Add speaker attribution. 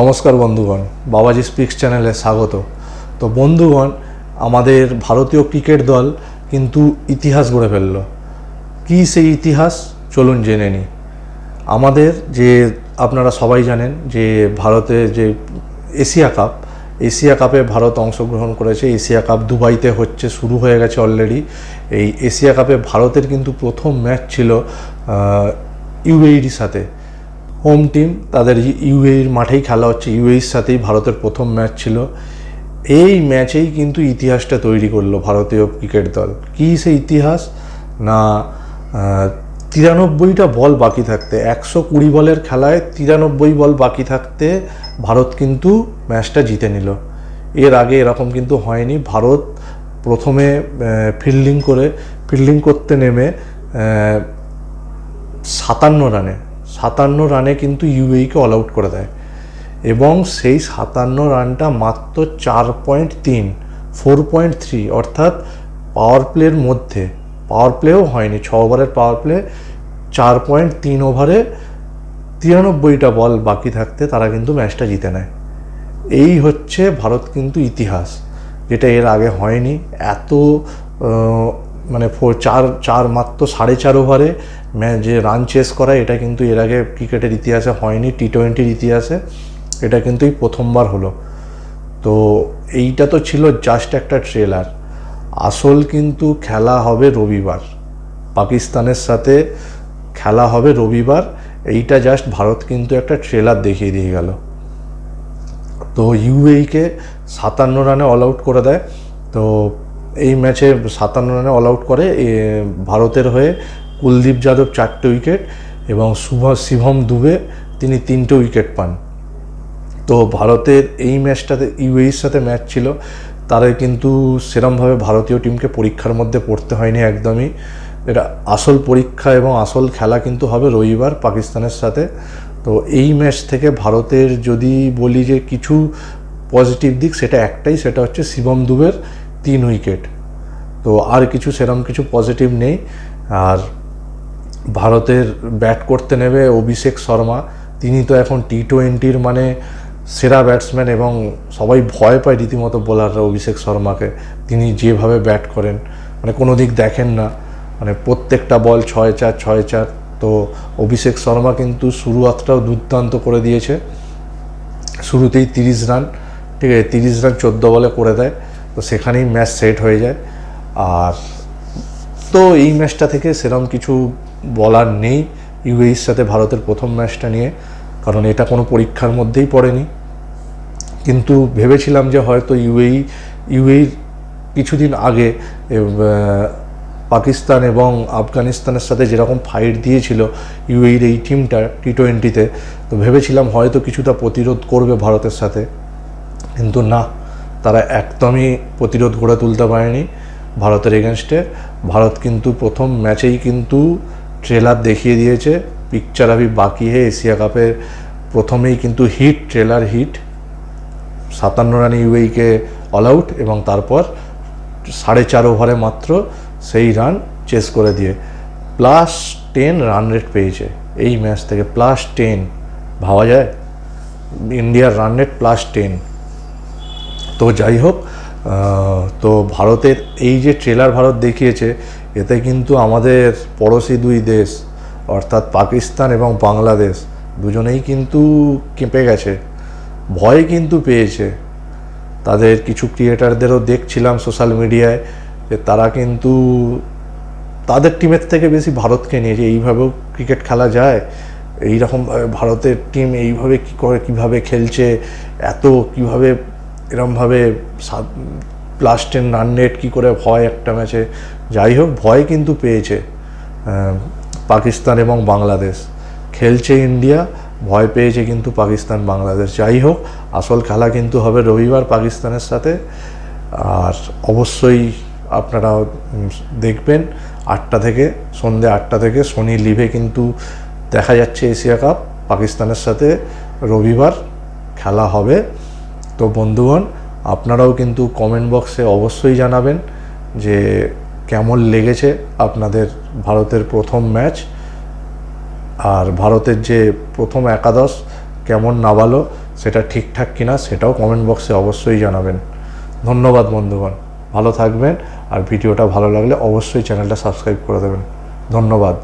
Speaker 1: নমস্কার বন্ধুগণ, বাবাজি স্পিক্স চ্যানেলে স্বাগত। তো বন্ধুগণ, আমাদের ভারতীয় ক্রিকেট দল কিন্তু ইতিহাস গড়ে ফেলল। কী সেই ইতিহাস? চলুন জেনে নিই। আমাদের যে, আপনারা সবাই জানেন যে, ভারতে যে এশিয়া কাপ, এশিয়া কাপে ভারত অংশগ্রহণ করেছে। এশিয়া কাপ দুবাইতে হচ্ছে, শুরু হয়ে গেছে অলরেডি এই এশিয়া কাপে ভারতের কিন্তু প্রথম ম্যাচ ছিল ইউএইর সাথে। হোম টিম তাদের ইউএইর মাঠেই খেলা হচ্ছে। ইউএইর সাথেই ভারতের প্রথম ম্যাচ ছিল। এই ম্যাচেই কিন্তু ইতিহাসটা তৈরি করল ভারতীয় ক্রিকেট দল। কী সেই ইতিহাস? না তিরানব্বইটা বল বাকি থাকতে। একশো কুড়ি বলের খেলায় তিরানব্বই বল বাকি থাকতে ভারত কিন্তু ম্যাচটা জিতে নিল। এর আগে এরকম কিন্তু হয়নি। ভারত প্রথমে ফিল্ডিং করে ফিল্ডিং করতে নেমে সাতান্ন রানে সাতান্ন রানে কিন্তু ইউএইকে অল আউট করে দেয়। এবং সেই সাতান্ন রানটা মাত্র চার পয়েন্ট তিন ফোর পয়েন্ট থ্রি অর্থাৎ পাওয়ার প্লের মধ্যে। পাওয়ার প্লেও হয়নি, ছ ওভারের পাওয়ার প্লে চার পয়েন্ট তিন ওভারে তিরানব্বইটা বল বাকি থাকতে তারা কিন্তু ম্যাচটা জিতে নেয়। এই হচ্ছে ভারত কিন্তু ইতিহাস, যেটা এর আগে হয়নি। এত মানে ফোর চার চার মাত্র সাড়ে চার ওভারে যে রান চেস করা এটা কিন্তু এর আগে ক্রিকেটের ইতিহাসে হয়নি টি টোয়েন্টির ইতিহাসে, এটা কিন্তু এই প্রথমবার হলো। তো এইটা তো ছিল জাস্ট একটা ট্রেলার আসল কিন্তু খেলা হবে রবিবার। পাকিস্তানের সাথে খেলা হবে রবিবার। এইটা জাস্ট ভারত কিন্তু একটা ট্রেলার দেখিয়ে দিয়ে গেল। তো ইউএইকে সাতান্ন রানে অল আউট করে দেয়। তো এই ম্যাচে সাতান্ন রানে অল আউট করে ভারতের হয়ে কুলদীপ যাদব চারটে উইকেট এবং শুভ শিভম দুবে তিনি তিনটে উইকেট পান। তো ভারতের এই ম্যাচটাতে, ইউএইর সাথে ম্যাচ ছিল, তারা কিন্তু সেরমভাবে ভারতীয় টিমকে পরীক্ষার মধ্যে পড়তে হয়নি একদমই। এটা আসল পরীক্ষা এবং আসল খেলা কিন্তু হবে রবিবার পাকিস্তানের সাথে। তো এই ম্যাচ থেকে ভারতের যদি বলি যে কিছু পজিটিভ দিক, সেটা একটাই, সেটা হচ্ছে শিবম দুবের তিন উইকেট। তো আর কিছু সেরম কিছু পজিটিভ নেই। আর ভারতের ব্যাট করতে নেবে অভিষেক শর্মা। তিনি তো এখন টি টোয়েন্টির মানে সেরা ব্যাটসম্যান এবং সবাই ভয় পায় রীতিমতো বোলাররা অভিষেক শর্মাকে। তিনি যেভাবে ব্যাট করেন মানে কোনো দিক দেখেন না। মানে প্রত্যেকটা বল ছয় চার ছয় চার। তো অভিষেক শর্মা কিন্তু শুরুয়াতটাও দুর্দান্ত করে দিয়েছে। শুরুতেই তিরিশ রান, ঠিক আছে, তিরিশ রান চোদ্দ বলে করে দেয়। তো সেখানেই ম্যাচ সেট হয়ে যায়। আর তো এই ম্যাচটা থেকে সেরম কিছু বলার নেই। ইউএইর সাথে ভারতের প্রথম ম্যাচটা নিয়ে, কারণ এটা কোনো পরীক্ষার মধ্যেই পড়েনি। কিন্তু ভেবেছিলাম যে হয়তো ইউএই ইউএই কিছুদিন আগে পাকিস্তান এবং আফগানিস্তানের সাথে যেরকম ফাইট দিয়েছিল ইউএইর এই টিমটা টি টোয়েন্টিতে তো ভেবেছিলাম হয়তো কিছুটা প্রতিরোধ করবে ভারতের সাথে। কিন্তু না। তারা একদমই প্রতিরোধ গড়ে তুলতে পারেনি ভারতের এগেনস্টে ভারত কিন্তু প্রথম ম্যাচেই কিন্তু ট্রেলার দেখিয়ে দিয়েছে। পিকচার আবি বাকি হে এশিয়া কাপে প্রথমেই কিন্তু হিট ট্রেলার হিট সাতান্ন রানে ইউএইকে অল আউট এবং তারপর সাড়ে চার ওভারে মাত্র সেই রান চেস করে দিয়ে। প্লাস টেন রান রেট পেয়েছে। এই ম্যাচ থেকে প্লাস টেন ভাবা যায়? ইন্ডিয়ার রান রেট প্লাস টেন তো যাই হোক তো ভারতের এই যে ট্রেলার ভারত দেখিয়েছে, এতে কিন্তু আমাদের পড়োশি দুই দেশ, অর্থাৎ পাকিস্তান এবং বাংলাদেশ, দুজনেই কিন্তু কেঁপে গেছে, ভয় কিন্তু পেয়েছে। তাদের কিছু ক্রিয়েটারদেরও দেখছিলাম সোশ্যাল মিডিয়ায়, যে তারা কিন্তু তাদের টিমের থেকে বেশি ভারতকে নিয়ে যে এইভাবেও ক্রিকেট খেলা যায় এইরকমভাবে ভারতের টিম এইভাবে কী করে, কীভাবে খেলছে, এত কীভাবে এরমভাবে প্লাস টেন রান রেট কী করে ভয় একটা ম্যাচে যাই হোক, ভয় কিন্তু পেয়েছে পাকিস্তান এবং বাংলাদেশ। খেলছে ইন্ডিয়া, ভয় পেয়েছে কিন্তু পাকিস্তান, বাংলাদেশ। যাই হোক, আসল খেলা কিন্তু হবে রবিবার পাকিস্তানের সাথে। আর অবশ্যই আপনারা দেখবেন, আটটা থেকে সন্ধ্যে আটটা থেকে সোনি লিভে কিন্তু দেখা যাচ্ছে এশিয়া কাপ। পাকিস্তানের সাথে রবিবার খেলা হবে। তো বন্ধুগণ, আপনারাও কিন্তু কমেন্ট বক্সে অবশ্যই জানাবেন যে কেমন লেগেছে আপনাদের ভারতের প্রথম ম্যাচ আর ভারতের যে প্রথম একাদশ কেমন নামালো সেটা ঠিকঠাক কিনা সেটাও কমেন্ট বক্সে অবশ্যই জানাবেন। ধন্যবাদ বন্ধুগণ, ভালো থাকবেন আর ভিডিওটা ভালো লাগলে অবশ্যই চ্যানেলটা সাবস্ক্রাইব করে দেবেন। ধন্যবাদ।